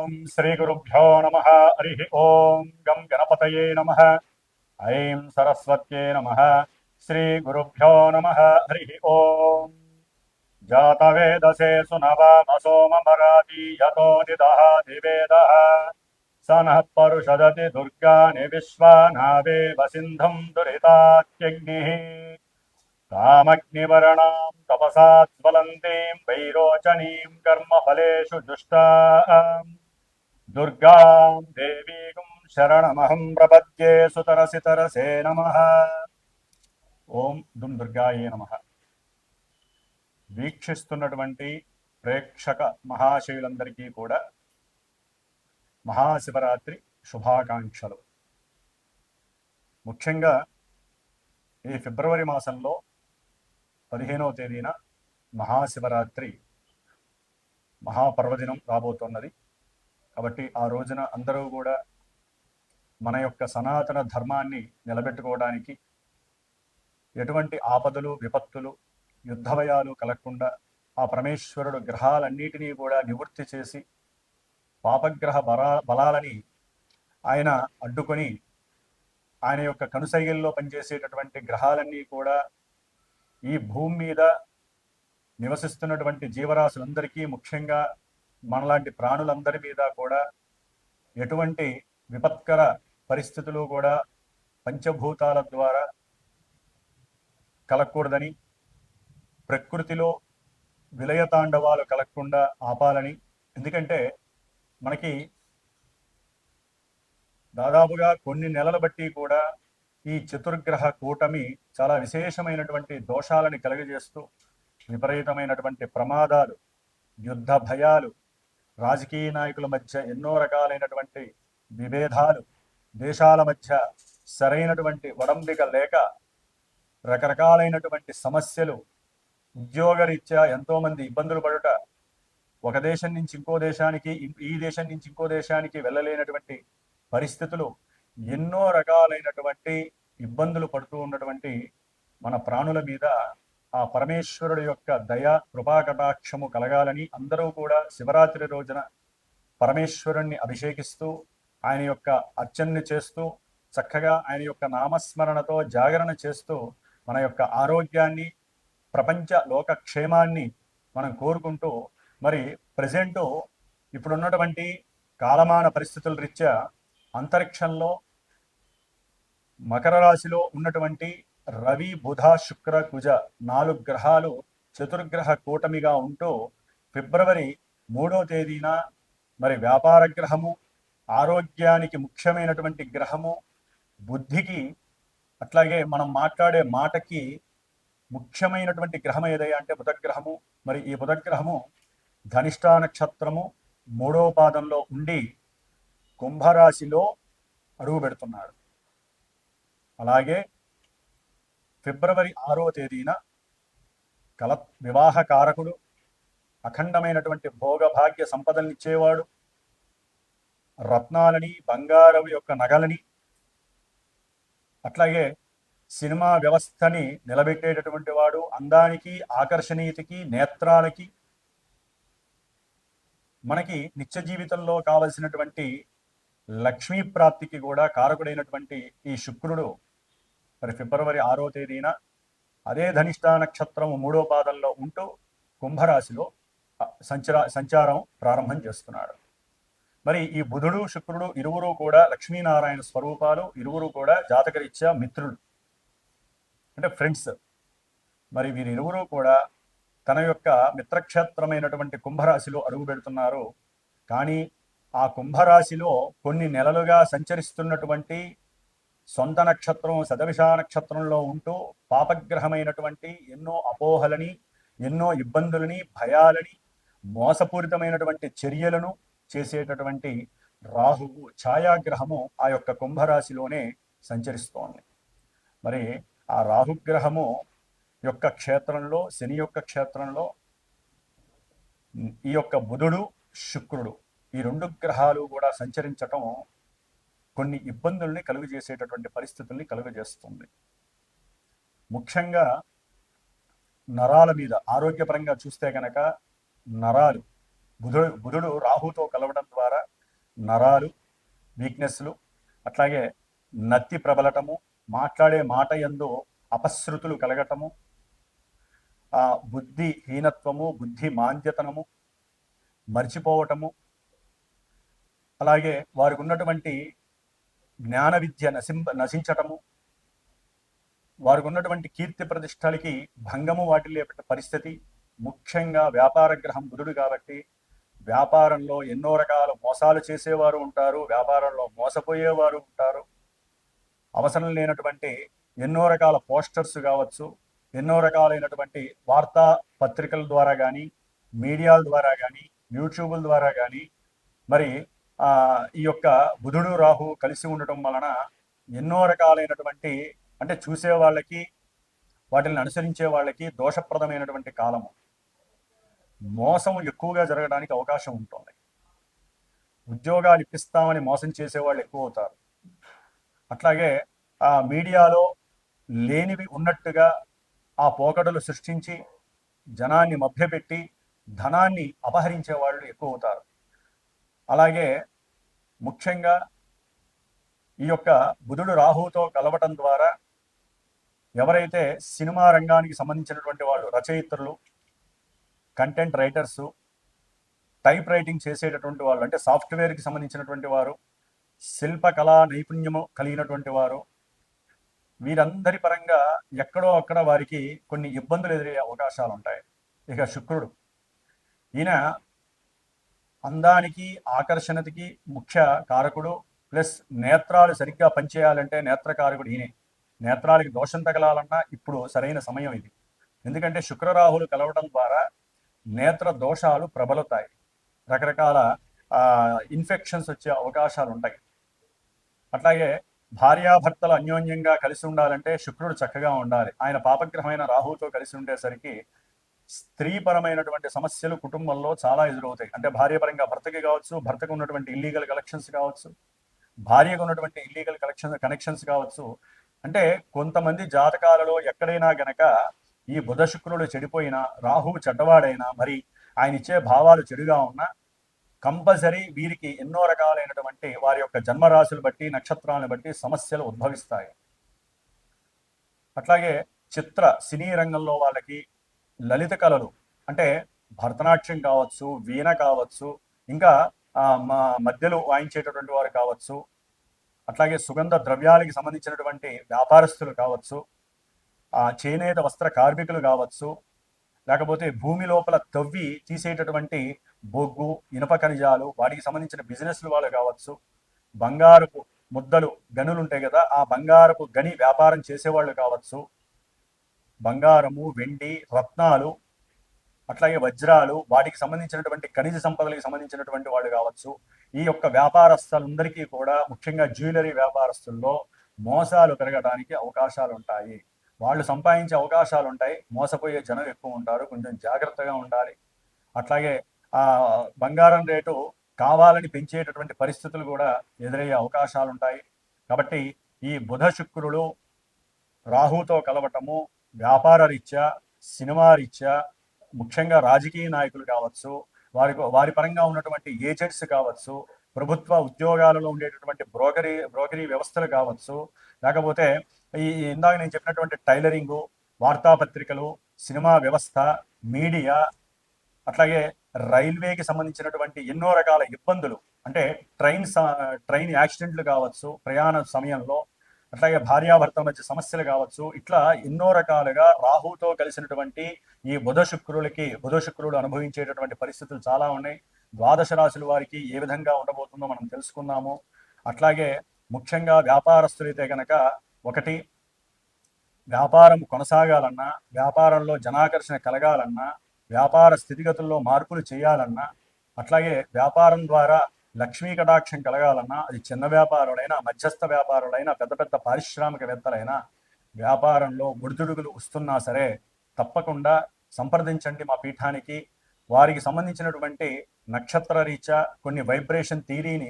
ఓం శ్రీ గురుభ్యో నమ హరి ఓం గం గణపతయే నమ ఐం సరస్వత్యే నమ శ్రీ గురుభ్యో నమ హరి ఓం జాతవేదసే సునవామసోమరాతి యతో నిదహాతి వేదః स नः परुषदति दुर्गानि विश्वानावे वसिन्धुम् दुरितात्यग्निः तामग्निवर्णाम् तपसा ज्वलन्तीम् वैरोचनीम् कर्मफलेषु जुष्टाम् दुर्गाम् देवीम् शरणमहम् प्रपद्ये सुतरसि तरसे नमः ఓం దుమ్ దుర్గాయే నమ వీక్షిస్తున్నటువంటి ప్రేక్షక మహాశయులందరికీ కూడా మహాశివరాత్రి శుభాకాంక్షలు ముఖ్యంగా ఈ ఫిబ్రవరి మాసంలో పదిహేనవ తేదీన మహాశివరాత్రి మహాపర్వదినం రాబోతున్నది కాబట్టి ఆ రోజున అందరూ కూడా మన యొక్క సనాతన ధర్మాన్ని నిలబెట్టుకోవడానికి ఎటువంటి ఆపదలు విపత్తులు యుద్ధభయాలు కలగకుండా ఆ పరమేశ్వరుడు గ్రహాలన్నిటినీ కూడా నివృత్తి చేసి పాపగ్రహ బలా బలాలని ఆయన అడ్డుకొని ఆయన యొక్క కనుసైగల్లో పనిచేసేటటువంటి గ్రహాలన్నీ కూడా ఈ భూమి మీద నివసిస్తున్నటువంటి జీవరాశులందరికీ ముఖ్యంగా మనలాంటి ప్రాణులందరి మీద కూడా ఎటువంటి విపత్కర పరిస్థితులు కూడా పంచభూతాల ద్వారా కలగకూడదని ప్రకృతిలో విలయతాండవాలు కలగకుండా ఆపాలని. ఎందుకంటే మనకి దాదాపుగా కొన్ని నెలల బట్టి కూడా ఈ చతుర్గ్రహ కూటమి చాలా విశేషమైనటువంటి దోషాలని కలుగజేస్తూ విపరీతమైనటువంటి ప్రమాదాలు యుద్ధ భయాలు రాజకీయ నాయకుల మధ్య ఎన్నో రకాలైనటువంటి విభేదాలు దేశాల మధ్య సరైనటువంటి వడంబిక లేక రకరకాలైనటువంటి సమస్యలు ఉద్యోగరీత్యా ఎంతోమంది ఇబ్బందులు పడుట ఒక దేశం నుంచి ఇంకో దేశానికి ఈ దేశం నుంచి ఇంకో దేశానికి వెళ్ళలేనటువంటి పరిస్థితులు ఎన్నో రకాలైనటువంటి ఇబ్బందులు పడుతూ ఉన్నటువంటి మన ప్రాణుల మీద ఆ పరమేశ్వరుడు యొక్క దయ కృపాకటాక్షము కలగాలని అందరూ కూడా శివరాత్రి రోజున పరమేశ్వరుణ్ణి అభిషేకిస్తూ ఆయన యొక్క అర్చనని చేస్తూ చక్కగా ఆయన యొక్క నామస్మరణతో జాగరణ చేస్తూ మన యొక్క ఆరోగ్యాన్ని ప్రపంచ లోకక్షేమాన్ని మనం కోరుకుంటూ మరి ప్రజెంట్ ఇప్పుడున్నటువంటి కాలమాన పరిస్థితుల రీత్యా అంతరిక్షంలో మకర రాశిలో ఉన్నటువంటి రవి బుధ శుక్ర కుజ నాలుగు గ్రహాలు చతుర్గ్రహ కూటమిగా ఉంటూ ఫిబ్రవరి మూడో తేదీన మరి వ్యాపార గ్రహము ఆరోగ్యానికి ముఖ్యమైనటువంటి గ్రహము బుద్ధికి అట్లాగే మనం మాట్లాడే మాటకి ముఖ్యమైనటువంటి గ్రహం ఏదయ్యా అంటే బుధగ్రహము. మరి ఈ బుధగ్రహము ధనిష్టా నక్షత్రము మూడో పాదంలో ఉండి కుంభరాశిలో అడుగు పెడుతున్నాడు. అలాగే ఫిబ్రవరి ఆరో తేదీన కల వివాహ కారకుడు అఖండమైనటువంటి భోగభాగ్య సంపదలనిచ్చేవాడు రత్నాలని బంగారం యొక్క నగలని అట్లాగే సినిమా వ్యవస్థని నిలబెట్టేటటువంటి వాడు అందానికి ఆకర్షణీయతకి నేత్రాలకి మనకి నిత్య జీవితంలో కావలసినటువంటి లక్ష్మీ ప్రాప్తికి కూడా కారకుడైనటువంటి ఈ శుక్రుడు మరి ఫిబ్రవరి ఆరో తేదీన అదే ధనిష్టా నక్షత్రం మూడో పాదంలో ఉంటూ కుంభరాశిలో సంచరా సంచారం ప్రారంభం చేస్తున్నాడు. మరి ఈ బుధుడు శుక్రుడు ఇరువురు కూడా లక్ష్మీనారాయణ స్వరూపాలు ఇరువురు కూడా జాతకరీత్యా మిత్రులు. అంటే ఫ్రెండ్స్ మరి వీరిరువురు కూడా తన యొక్క మిత్రక్షేత్రమైనటువంటి కుంభరాశిలో అడుగు పెడుతున్నారు. కానీ ఆ కుంభరాశిలో కొన్ని నెలలుగా సంచరిస్తున్నటువంటి సొంత నక్షత్రం శతవిషా నక్షత్రంలో ఉంటూ పాపగ్రహమైనటువంటి ఎన్నో అపోహలని ఎన్నో ఇబ్బందులని భయాలని మోసపూరితమైనటువంటి చర్యలను చేసేటటువంటి రాహువు ఛాయాగ్రహము ఆ యొక్క కుంభరాశిలోనే సంచరిస్తోంది. మరి ఆ రాహుగ్రహము యొక్క క్షేత్రంలో శని యొక్క క్షేత్రంలో ఈ యొక్క బుధుడు శుక్రుడు ఈ రెండు గ్రహాలు కూడా సంచరించటం కొన్ని ఇబ్బందుల్ని కలుగు చేసేటటువంటి పరిస్థితుల్ని కలుగజేస్తుంది. ముఖ్యంగా నరాల మీద ఆరోగ్యపరంగా చూస్తే కనుక నరాలు బుధుడు బుధుడు రాహుతో కలవడం ద్వారా నరాలు వీక్నెస్లు అట్లాగే నత్తి ప్రబలటము మాట్లాడే మాట ఎందు అపశృతులు కలగటము ఆ బుద్ధి హీనత్వము బుద్ధి మాంద్యతనము మర్చిపోవటము అలాగే వారికి ఉన్నటువంటి జ్ఞాన విద్య నశింప నశించటము. వారికి ఉన్నటువంటి కీర్తి ప్రతిష్టలకి భంగము వాటిల్లే పరిస్థితి. ముఖ్యంగా వ్యాపార గ్రహం బుధుడు కాబట్టి వ్యాపారంలో ఎన్నో రకాల మోసాలు చేసేవారు ఉంటారు. వ్యాపారంలో మోసపోయేవారు ఉంటారు. అవసరం లేనటువంటి ఎన్నో రకాల పోస్టర్స్ కావచ్చు ఎన్నో రకాలైనటువంటి వార్తా పత్రికల ద్వారా కానీ మీడియాల ద్వారా కానీ యూట్యూబుల ద్వారా కానీ మరి ఈ యొక్క బుధుడు రాహు కలిసి ఉండటం వలన ఎన్నో రకాలైనటువంటి అంటే చూసే వాళ్ళకి వాటిని అనుసరించే వాళ్ళకి దోషప్రదమైనటువంటి కాలము. మోసం ఎక్కువగా జరగడానికి అవకాశం ఉంటుంది. ఉద్యోగాలు ఇప్పిస్తామని మోసం చేసేవాళ్ళు ఎక్కువ అవుతారు. అట్లాగే ఆ మీడియాలో లేనివి ఉన్నట్టుగా ఆ పోకడలు సృష్టించి జనాన్ని మభ్యపెట్టి ధనాన్ని అపహరించే వాళ్ళు ఎక్కువ అవుతారు. అలాగే ముఖ్యంగా ఈ యొక్క బుధుడు రాహుతో కలవటం ద్వారా ఎవరైతే సినిమా రంగానికి సంబంధించినటువంటి వాళ్ళు రచయిత్రులు కంటెంట్ రైటర్సు టైప్ రైటింగ్ చేసేటటువంటి వాళ్ళు అంటే సాఫ్ట్వేర్కి సంబంధించినటువంటి వారు శిల్పకళా నైపుణ్యము కలిగినటువంటి వారు వీరందరి పరంగా ఎక్కడో అక్కడ వారికి కొన్ని ఇబ్బందులు ఎదురయ్యే అవకాశాలు ఉంటాయి ఇక శుక్రుడు ఈయన అందానికి ఆకర్షణకి ముఖ్య కారకుడు ప్లస్ నేత్రాలు సరిగ్గా పనిచేయాలంటే నేత్రకారకుడు ఈయనే. నేత్రాలకి దోషం తగలాలన్నా ఇప్పుడు సరైన సమయం ఇది. ఎందుకంటే శుక్రరాహులు కలవడం ద్వారా నేత్ర దోషాలు ప్రబలుతాయి. రకరకాల ఇన్ఫెక్షన్స్ వచ్చే అవకాశాలు ఉంటాయి. అట్లాగే భార్యాభర్తలు అన్యోన్యంగా కలిసి ఉండాలంటే శుక్రుడు చక్కగా ఉండాలి. ఆయన పాపగ్రహమైన రాహుతో కలిసి ఉండేసరికి స్త్రీపరమైనటువంటి సమస్యలు కుటుంబంలో చాలా ఎదురవుతాయి. అంటే భార్యపరంగా భర్తకి కావచ్చు భర్తకు ఉన్నటువంటి ఇల్లీగల్ కలెక్షన్స్ కావచ్చు భార్యకు ఉన్నటువంటి ఇల్లీగల్ కలెక్షన్ కనెక్షన్స్ కావచ్చు. అంటే కొంతమంది జాతకాలలో ఎక్కడైనా గనక ఈ బుధ శుక్రుడు చెడిపోయినా రాహువు చెడ్డవాడైనా మరి ఆయన ఇచ్చే భావాలు చెడుగా ఉన్నా కంపల్సరీ వీరికి ఎన్నో రకాలైనటువంటి వారి యొక్క జన్మరాశులు బట్టి నక్షత్రాలను బట్టి సమస్యలు ఉద్భవిస్తాయి. అట్లాగే చిత్ర సినీ రంగంలో వాళ్ళకి లలిత కళలు. అంటే భరతనాట్యం కావచ్చు వీణ కావచ్చు ఇంకా మా మధ్యలో వాయించేటటువంటి వారు కావచ్చు అట్లాగే సుగంధ ద్రవ్యాలకి సంబంధించినటువంటి వ్యాపారస్తులు కావచ్చు ఆ చేనేత వస్త్ర కార్మికులు కావచ్చు లేకపోతే భూమి లోపల తవ్వి తీసేటటువంటి బొగ్గు ఇనప ఖనిజాలు వాటికి సంబంధించిన బిజినెస్లు వాళ్ళు కావచ్చు బంగారపు ముద్దలు గనులు ఉంటాయి కదా ఆ బంగారపు గని వ్యాపారం చేసేవాళ్ళు కావచ్చు బంగారము వెండి రత్నాలు అట్లాగే వజ్రాలు వాటికి సంబంధించినటువంటి ఖనిజ సంపదలకు సంబంధించినటువంటి వాళ్ళు కావచ్చు. ఈ యొక్క వ్యాపారస్తులందరికీ కూడా ముఖ్యంగా జ్యువెలరీ వ్యాపారస్తుల్లో మోసాలు పెరగడానికి అవకాశాలు ఉంటాయి. వాళ్ళు సంపాదించే అవకాశాలు ఉంటాయి. మోసపోయే జనం ఎక్కువ ఉంటారు. కొంచెం జాగ్రత్తగా ఉండాలి. అట్లాగే ఆ బంగారం రేటు కావాలని పెంచేటటువంటి పరిస్థితులు కూడా ఎదురయ్యే అవకాశాలు ఉంటాయి. కాబట్టి ఈ బుధ శుక్రుడు రాహుతో కలవటము వ్యాపార రీత్యా సినిమా రీత్యా ముఖ్యంగా రాజకీయ నాయకులు కావచ్చు వారి వారి పరంగా ఉన్నటువంటి ఏజెంట్స్ కావచ్చు ప్రభుత్వ ఉద్యోగాలలో ఉండేటటువంటి బ్రోకరీ బ్రోకరీ వ్యవస్థలు కావచ్చు లేకపోతే ఈ ఇందాక నేను చెప్పినటువంటి టైలరింగు వార్తాపత్రికలు సినిమా వ్యవస్థ మీడియా అట్లాగే రైల్వేకి సంబంధించినటువంటి ఎన్నో రకాల ఇబ్బందులు అంటే ట్రైన్ ట్రైన్ యాక్సిడెంట్లు కావచ్చు ప్రయాణ సమయంలో అట్లాగే భార్యాభర్త మధ్య సమస్యలు కావచ్చు ఇట్లా ఎన్నో రకాలుగా రాహుతో కలిసినటువంటి ఈ బుధ శుక్రులకి బుధ శుక్రుడు అనుభవించేటటువంటి పరిస్థితులు చాలా ఉన్నాయి. ద్వాదశ రాశుల వారికి ఏ విధంగా ఉండబోతుందో మనం తెలుసుకున్నాము అట్లాగే ముఖ్యంగా వ్యాపారస్తులైతే గనక ఒకటి వ్యాపారం కొనసాగాలన్నా వ్యాపారంలో జనాకర్షణ కలగాలన్నా వ్యాపార స్థితిగతుల్లో మార్పులు చేయాలన్నా అట్లాగే వ్యాపారం ద్వారా లక్ష్మీ కటాక్షం కలగాలన్నా అది చిన్న వ్యాపారులైనా మధ్యస్థ వ్యాపారులైనా పెద్ద పెద్ద పారిశ్రామికవేత్తలైనా వ్యాపారంలో ఒడిదుడుగులు వస్తున్నా సరే తప్పకుండా సంప్రదించండి మా పీఠానికి. వారికి సంబంధించినటువంటి నక్షత్ర రీత్యా కొన్ని వైబ్రేషన్ థీరీని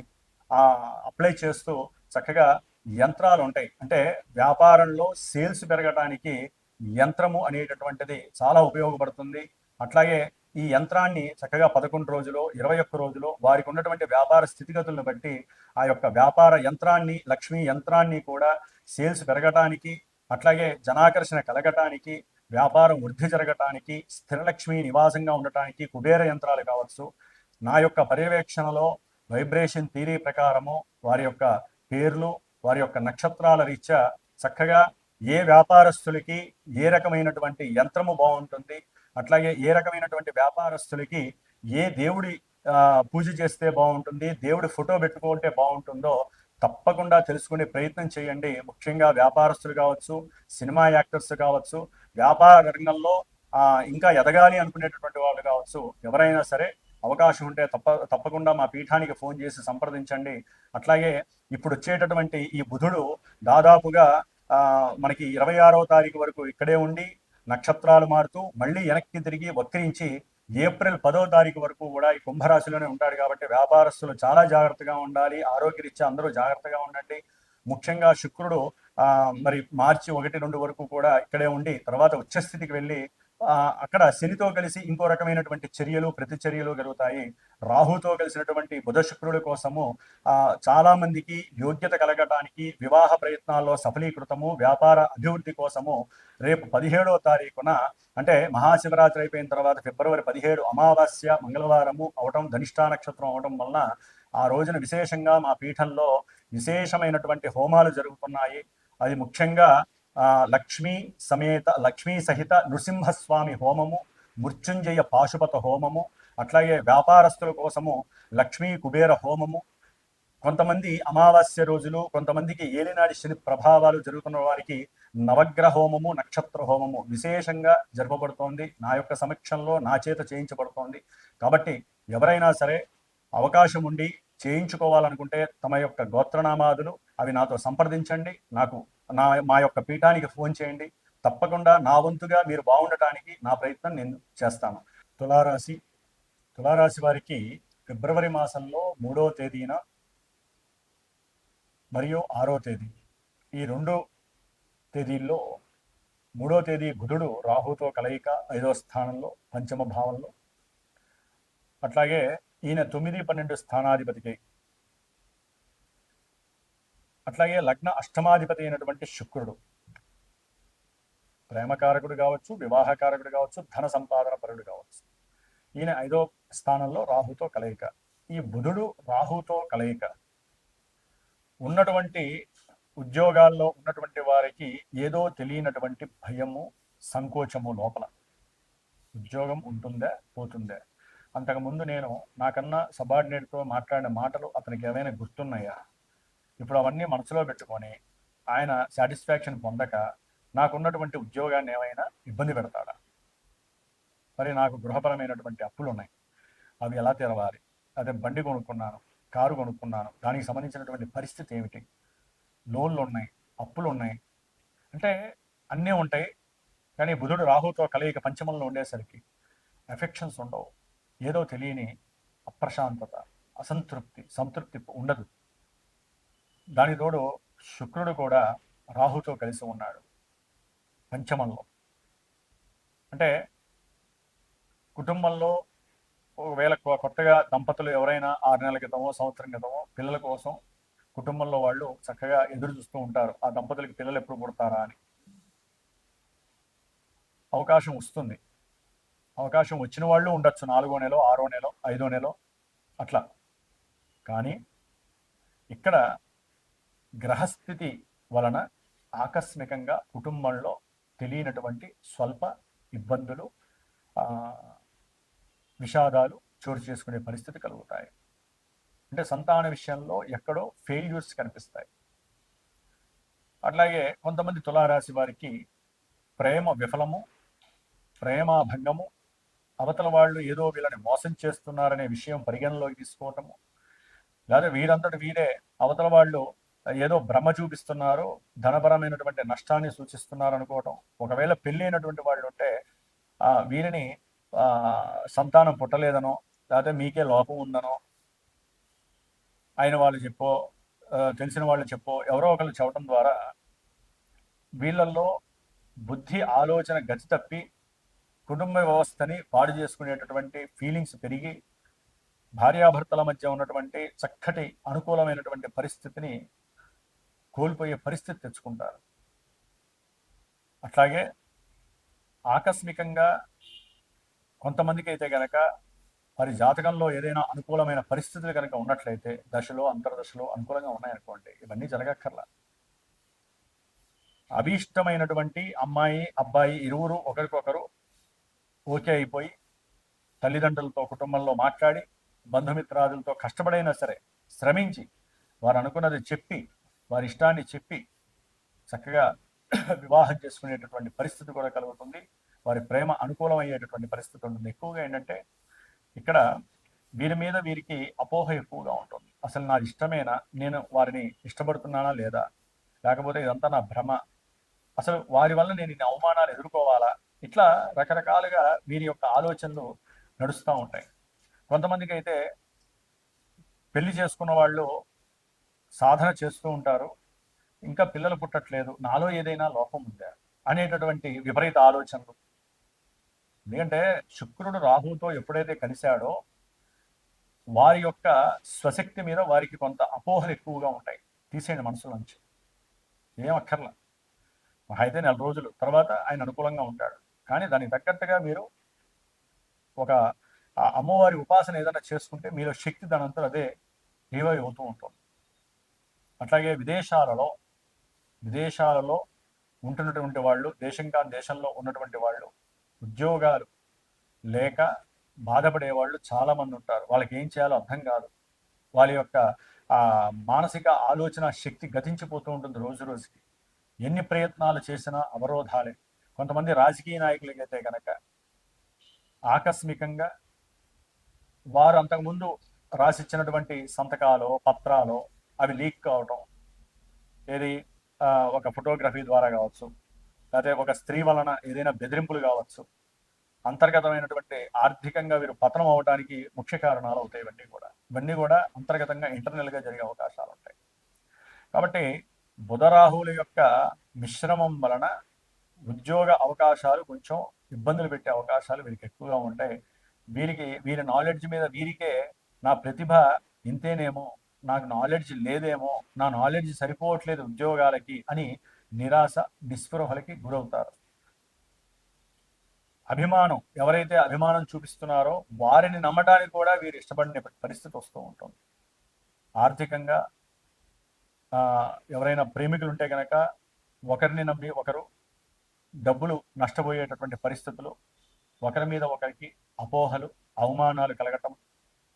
అప్లై చేస్తూ చక్కగా యంత్రాలు ఉంటాయి. అంటే వ్యాపారంలో సేల్స్ పెరగడానికి యంత్రము అనేటటువంటిది చాలా ఉపయోగపడుతుంది. అట్లాగే ఈ యంత్రాన్ని చక్కగా పదకొండు రోజులు ఇరవై ఒక్క రోజులు వారికి ఉన్నటువంటి వ్యాపార స్థితిగతులను బట్టి ఆ యొక్క వ్యాపార యంత్రాన్ని లక్ష్మీ యంత్రాన్ని కూడా సేల్స్ పెరగటానికి అట్లాగే జనాకర్షణ కలగటానికి వ్యాపారం వృద్ధి జరగటానికి స్థిరలక్ష్మి నివాసంగా ఉండటానికి కుబేర యంత్రాలు కావచ్చు. నా యొక్క పర్యవేక్షణలో వైబ్రేషన్ థీరీ ప్రకారము వారి యొక్క పేర్లు వారి యొక్క నక్షత్రాల రీత్యా చక్కగా ఏ వ్యాపారస్తులకి ఏ రకమైనటువంటి యంత్రము బాగుంటుంది అట్లాగే ఏ రకమైనటువంటి వ్యాపారస్తులకి ఏ దేవుడి పూజ చేస్తే బాగుంటుంది దేవుడి ఫోటో పెట్టుకుంటే బాగుంటుందో తప్పకుండా తెలుసుకునే ప్రయత్నం చేయండి. ముఖ్యంగా వ్యాపారస్తులు కావచ్చు సినిమా యాక్టర్స్ కావచ్చు వ్యాపార రంగంలో ఇంకా ఎదగాలి అనుకునేటటువంటి వాళ్ళు కావచ్చు ఎవరైనా సరే అవకాశం ఉంటే తప్ప తప్పకుండా మా పీఠానికి ఫోన్ చేసి సంప్రదించండి. అట్లాగే ఇప్పుడు వచ్చేటటువంటి ఈ బుధుడు దాదాపుగా మనకి ఇరవై ఆరో తారీఖు వరకు ఇక్కడే ఉండి నక్షత్రాలు మారుతూ మళ్ళీ వెనక్కి తిరిగి వక్రించి ఏప్రిల్ పదో తారీఖు వరకు కూడా ఈ కుంభరాశిలోనే ఉంటాడు కాబట్టి వ్యాపారస్తులు చాలా జాగ్రత్తగా ఉండాలి. ఆరోగ్యరీత్యా అందరూ జాగ్రత్తగా ఉండండి. ముఖ్యంగా శుక్రుడు ఆ, మరి మార్చి ఒకటి రెండు వరకు కూడా ఇక్కడే ఉండి తర్వాత ఉచ్చస్థితికి వెళ్ళి అక్కడ శనితో కలిసి ఇంకో రకమైనటువంటి చర్యలు ప్రతిచర్యలు జరుగుతాయి. రాహుతో కలిసినటువంటి బుధ శుక్రుడి కోసము చాలా మందికి యోగ్యత కలగటానికి వివాహ ప్రయత్నాల్లో సఫలీకృతము వ్యాపార అభివృద్ధి కోసము రేపు పదిహేడవ తారీఖున అంటే మహాశివరాత్రి అయిపోయిన తర్వాత ఫిబ్రవరి పదిహేడు అమావాస్య మంగళవారము అవటం ధనిష్టా నక్షత్రం అవటం వలన ఆ రోజున విశేషంగా మా పీఠంలో విశేషమైనటువంటి హోమాలు జరుగుతున్నాయి. అది ముఖ్యంగా లక్ష్మీ సమేత లక్ష్మీ సహిత నృసింహస్వామి హోమము మృత్యుంజయ పాశుపత హోమము అట్లాగే వ్యాపారస్తుల కోసము లక్ష్మీ కుబేర హోమము. కొంతమంది అమావాస్య రోజులు కొంతమందికి ఏలినాడి శని ప్రభావాలు జరుగుతున్న వారికి నవగ్రహ హోమము నక్షత్ర హోమము విశేషంగా జరపబడుతోంది. నా యొక్క సమక్షంలో నా చేత చేయించబడుతోంది. కాబట్టి ఎవరైనా సరే అవకాశం ఉండి చేయించుకోవాలనుకుంటే తమ యొక్క గోత్రనామాదులు అవి నాతో సంప్రదించండి. నాకు నా మా యొక్క పీఠానికి ఫోన్ చేయండి. తప్పకుండా నా వంతుగా మీరు బాగుండటానికి నా ప్రయత్నం నేను చేస్తాను. తులారాశి తులారాశి వారికి ఫిబ్రవరి మాసంలో మూడో తేదీన మరియు ఆరో తేదీ. ఈ రెండు తేదీల్లో మూడో తేదీ బుధుడు రాహుతో కలయిక ఐదో స్థానంలో పంచమ భావంలో. అట్లాగే ఈయన తొమ్మిది పన్నెండు స్థానాధిపతికి అట్లాగే లగ్న అష్టమాధిపతి అయినటువంటి శుక్రుడు. ప్రేమకారకుడు కావచ్చు వివాహకారకుడు కావచ్చు ధన సంపాదన పరుడు కావచ్చు. ఈయన ఐదో స్థానంలో రాహుతో కలయిక. ఈ బుధుడు రాహుతో కలయిక. ఉన్నటువంటి ఉద్యోగాల్లో ఉన్నటువంటి వారికి ఏదో తెలియనటువంటి భయము సంకోచము లోపల. ఉద్యోగం ఉంటుందా పోతుందా. అంతకుముందు నేను నాకన్నా సబార్డినేట్తో మాట్లాడిన మాటలు అతనికి ఏమైనా గుర్తున్నాయా? ఇప్పుడు అవన్నీ మనసులో పెట్టుకొని ఆయన సాటిస్ఫాక్షన్ పొందక నాకున్నటువంటి ఉద్యోగాన్ని ఏమైనా ఇబ్బంది పెడతాడా? మరి నాకు గృహపరమైనటువంటి అప్పులు ఉన్నాయి అవి ఎలా తెరవాలి? అదే బండి కొనుక్కున్నాను కారు కొనుక్కున్నాను దానికి సంబంధించినటువంటి పరిస్థితి ఏమిటి? లోన్లు ఉన్నాయి అప్పులు ఉన్నాయి అంటే అన్నీ ఉంటాయి కానీ బుధుడు రాహుతో కలయిక పంచమంలో ఉండేసరికి ఎఫెక్షన్స్ ఉండవు. ఏదో తెలియని అప్రశాంతత అసంతృప్తి సంతృప్తి ఉండదు. దాని తోడు శుక్రుడు కూడా రాహుతో కలిసి ఉన్నాడు పంచమంలో. అంటే కుటుంబంలో ఒకవేళ కొత్తగా దంపతులు ఎవరైనా ఆరు నెలల క్రితమో సంవత్సరం క్రితమో పిల్లల కోసం కుటుంబంలో వాళ్ళు చక్కగా ఎదురు చూస్తూ ఉంటారు. ఆ దంపతులకి పిల్లలు ఎప్పుడు పుడతారా అని. అవకాశం వస్తుంది. అవకాశం వచ్చిన వాళ్ళు ఉండొచ్చు. నాలుగో నెల ఆరో నెల ఐదో నెల అట్లా. కానీ ఇక్కడ గ్రహస్థితి వలన ఆకస్మికంగా కుటుంబంలో తెలియనటువంటి స్వల్ప ఇబ్బందులు విషాదాలు చోటు చేసుకునే పరిస్థితి కలుగుతాయి. అంటే సంతాన విషయంలో ఎక్కడో ఫెయిల్యూర్స్ కనిపిస్తాయి. అట్లాగే కొంతమంది తులారాశి వారికి ప్రేమ విఫలము ప్రేమాభంగము అవతల వాళ్ళు ఏదో వీళ్ళని మోసం చేస్తున్నారనే విషయం పరిగణలోకి తీసుకోవటము లేదా వీరంతటి వీరే అవతల వాళ్ళు ఏదో భ్రమ చూపిస్తున్నారు ధనపరమైనటువంటి నష్టాన్ని సూచిస్తున్నారు అనుకోవటం ఒకవేళ పెళ్ళి అయినటువంటి వాళ్ళు ఉంటే ఆ, వీరిని సంతానం పుట్టలేదనో లేకపోతే మీకే లోపం ఉందనో అయిన వాళ్ళు చెప్పో తెలిసిన వాళ్ళు చెప్పో ఎవరో ఒకళ్ళు చెప్పడం ద్వారా వీళ్ళల్లో బుద్ధి ఆలోచన గతి తప్పి కుటుంబ వ్యవస్థని పాడు చేసుకునేటటువంటి ఫీలింగ్స్ పెరిగి భార్యాభర్తల మధ్య ఉన్నటువంటి చక్కటి అనుకూలమైనటువంటి పరిస్థితిని కోల్పోయే పరిస్థితి తెచ్చుకుంటారు. అట్లాగే ఆకస్మికంగా కొంతమందికి అయితే గనక వారి జాతకంలో ఏదైనా అనుకూలమైన పరిస్థితులు కనుక ఉన్నట్లయితే దశలో అంతర్దశలో అనుకూలంగా ఉన్నాయనుకోండి ఇవన్నీ జరగక్కర్లా. అభీష్టమైనటువంటి అమ్మాయి అబ్బాయి ఇరువురు ఒకరికొకరు ఓకే అయిపోయి తల్లిదండ్రులతో కుటుంబంలో మాట్లాడి బంధుమిత్రాదులతో కష్టపడైనా సరే శ్రమించి వారు అనుకున్నది చెప్పి వారి ఇష్టాన్ని చెప్పి చక్కగా వివాహం చేసుకునేటటువంటి పరిస్థితి కూడా కలుగుతుంది. వారి ప్రేమ అనుకూలమయ్యేటటువంటి పరిస్థితి ఉంటుంది. ఎక్కువగా ఏంటంటే ఇక్కడ వీరి మీద వీరికి అపోహ ఎక్కువగా ఉంటుంది. అసలు నా ఇష్టమేనా? నేను వారిని ఇష్టపడుతున్నానా లేదా? లేకపోతే ఇదంతా నా భ్రమ. అసలు వారి వల్ల నేను ఇన్ని అవమానాలు ఎదుర్కోవాలా? ఇట్లా రకరకాలుగా వీరి యొక్క ఆలోచనలు నడుస్తూ ఉంటాయి. కొంతమందికి అయితే పెళ్ళి చేసుకున్న వాళ్ళు సాధన చేస్తూ ఉంటారు. ఇంకా పిల్లలు పుట్టట్లేదు. నాలో ఏదైనా లోపం ఉందా? అనేటటువంటి విపరీత ఆలోచనలు. ఎందుకంటే శుక్రుడు రాహుతో ఎప్పుడైతే కలిశాడో వారి యొక్క స్వశక్తి మీద వారికి కొంత అపోహలు ఎక్కువగా ఉంటాయి. తీసేయండి మనసులోంచి ఏం అక్కర్లా. అయితే నెల రోజులు. తర్వాత ఆయన అనుకూలంగా ఉంటాడు. కానీ దానికి తగ్గట్టుగా మీరు ఒక అమ్మవారి ఉపాసన ఏదైనా చేసుకుంటే మీలో శక్తి దానంతా అదే రివైవ్ అవుతూ ఉంటుంది. అట్లాగే విదేశాలలో విదేశాలలో ఉంటున్నటువంటి వాళ్ళు దేశం కాని దేశంలో ఉన్నటువంటి వాళ్ళు ఉద్యోగాలు లేక బాధపడే వాళ్ళు చాలామంది ఉంటారు. వాళ్ళకి ఏం చేయాలో అర్థం కాదు. వాళ్ళ యొక్క మానసిక ఆలోచన శక్తి గతించిపోతూ ఉంటుంది రోజు రోజుకి. ఎన్ని ప్రయత్నాలు చేసినా అవరోధాలే. కొంతమంది రాజకీయ నాయకులకైతే కనుక ఆకస్మికంగా వారు అంతకుముందు రాసిచ్చినటువంటి సంతకాలు పత్రాలు అవి లీక్ కావటం. ఏది ఒక ఫోటోగ్రఫీ ద్వారా కావచ్చు లేకపోతే ఒక స్త్రీ వలన ఏదైనా బెదిరింపులు కావచ్చు అంతర్గతమైనటువంటి ఆర్థికంగా వీరు పతనం అవడానికి ముఖ్య కారణాలు అవుతాయి ఇవన్నీ కూడా. ఇవన్నీ కూడా అంతర్గతంగా ఇంటర్నల్గా జరిగే అవకాశాలు ఉంటాయి. కాబట్టి బుధరాహువుల యొక్క మిశ్రమం వలన ఉద్యోగ అవకాశాలు కొంచెం ఇబ్బందులు పెట్టే అవకాశాలు వీరికి ఎక్కువగా ఉంటాయి. వీరికి వీరి నాలెడ్జ్ మీద వీరికే నా ప్రతిభ ఇంతేనేమో నాకు నాలెడ్జ్ లేదేమో నా నాలెడ్జ్ సరిపోవట్లేదు ఉద్యోగాలకి అని నిరాశ నిస్పృహలకి గురవుతారు. అభిమానం ఎవరైతే అభిమానం చూపిస్తున్నారో వారిని నమ్మటానికి కూడా వీరు ఇష్టపడిన పరిస్థితి వస్తూ ఉంటుంది. ఆర్థికంగా ఆ, ఎవరైనా ప్రేమికులు ఉంటే కనుక ఒకరిని నమ్మి ఒకరు డబ్బులు నష్టపోయేటటువంటి పరిస్థితులు ఒకరి మీద ఒకరికి అపోహలు అవమానాలు కలగటం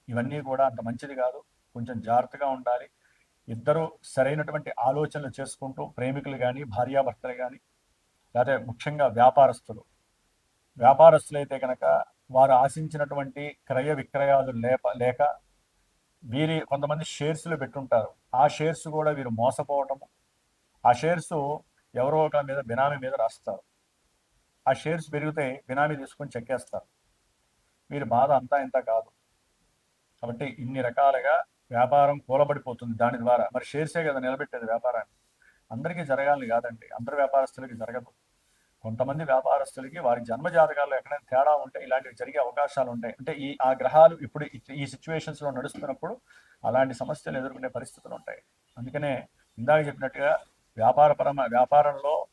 ఇవన్నీ కూడా అంత మంచిది కాదు. కొంచెం జాగ్రత్తగా ఉండాలి. ఇద్దరు సరైనటువంటి ఆలోచనలు చేసుకుంటూ ప్రేమికులు కానీ భార్యాభర్తలు కానీ లేకపోతే ముఖ్యంగా వ్యాపారస్తులు. వ్యాపారస్తులు అయితే కనుక వారు ఆశించినటువంటి క్రయ విక్రయాలు లేప లేక వీరి కొంతమంది షేర్స్లు పెట్టుంటారు. ఆ షేర్స్ కూడా వీరు మోసపోవటము. ఆ షేర్స్ ఎవరో ఒక మీద బినామీ మీద రాస్తారు. ఆ షేర్స్ పెరిగితే బినామీ తీసుకొని చెక్కేస్తారు. వీరి బాధ అంతా ఇంత కాదు. కాబట్టి ఇన్ని రకాలుగా వ్యాపారం కూలబడిపోతుంది దాని ద్వారా. మరి షేర్సే కదా నిలబెట్టేది వ్యాపారాన్ని. అందరికీ జరగాలని కాదండి. అందరు వ్యాపారస్తులకి జరగదు. కొంతమంది వ్యాపారస్తులకి వారి జన్మ జాతకాల్లో ఎక్కడైనా తేడా ఉంటే ఇలాంటివి జరిగే అవకాశాలు ఉంటాయి అంటే ఈ ఆ గ్రహాలు ఇప్పుడు ఈ- ఈ సిచ్యువేషన్స్లో నడుస్తున్నప్పుడు అలాంటి సమస్యలు ఎదుర్కొనే పరిస్థితులు ఉంటాయి. అందుకనే ఇందాక చెప్పినట్టుగా వ్యాపారపరమ వ్యాపారంలో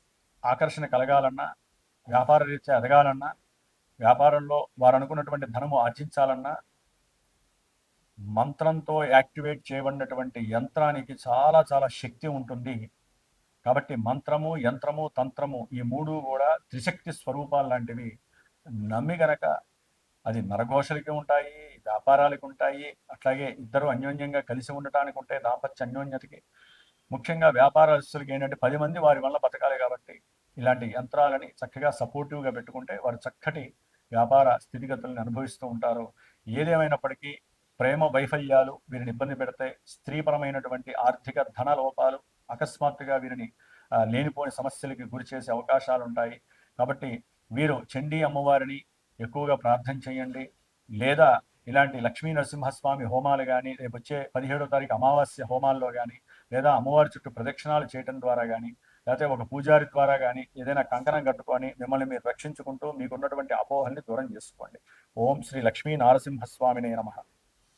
ఆకర్షణ కలగాలన్నా వ్యాపార రీత్యా ఎదగాలన్నా వ్యాపారంలో వారు అనుకున్నటువంటి ధనము ఆర్జించాలన్నా మంత్రంతో యాక్టివేట్ చేయబడినటువంటి యంత్రానికి చాలా చాలా శక్తి ఉంటుంది. కాబట్టి మంత్రము యంత్రము తంత్రము ఈ మూడు కూడా త్రిశక్తి స్వరూపాలు లాంటివి. నమ్మి గనక అది నరఘోషలకి ఉంటాయి వ్యాపారాలకి ఉంటాయి అట్లాగే ఇద్దరు అన్యోన్యంగా కలిసి ఉండటానికి ఉంటే దాంపత్య అన్యోన్యతకి. ముఖ్యంగా వ్యాపారస్తులకి ఏంటంటే పది మంది వారి వల్ల బతకాలి కాబట్టి ఇలాంటి యంత్రాలని చక్కగా సపోర్టివ్గా పెట్టుకుంటే వారు చక్కటి వ్యాపార స్థితిగతులను అనుభవిస్తూ ఉంటారు. ఏదేమైనప్పటికీ ప్రేమ వైఫల్యాలు వీరిని ఇబ్బంది పెడతాయి స్త్రీపరమైనటువంటి ఆర్థిక ధన లోపాలు అకస్మాత్తుగా వీరిని లేనిపోని సమస్యలకి గురి చేసే అవకాశాలు ఉంటాయి కాబట్టి వీరు చండీ అమ్మవారిని ఎక్కువగా ప్రార్థన చేయండి. లేదా ఇలాంటి లక్ష్మీ నరసింహస్వామి హోమాలు కానీ రేపు వచ్చే పదిహేడో తారీఖు అమావాస్య హోమాల్లో కానీ లేదా అమ్మవారి చుట్టూ ప్రదక్షిణాలు చేయటం ద్వారా కానీ లేకపోతే ఒక పూజారి ద్వారా కానీ ఏదైనా కంకణం కట్టుకొని మిమ్మల్ని మీరు రక్షించుకుంటూ మీకున్నటువంటి అపోహల్ని దూరం చేసుకోండి. ఓం శ్రీ లక్ష్మీ నారసింహస్వామినే నమ.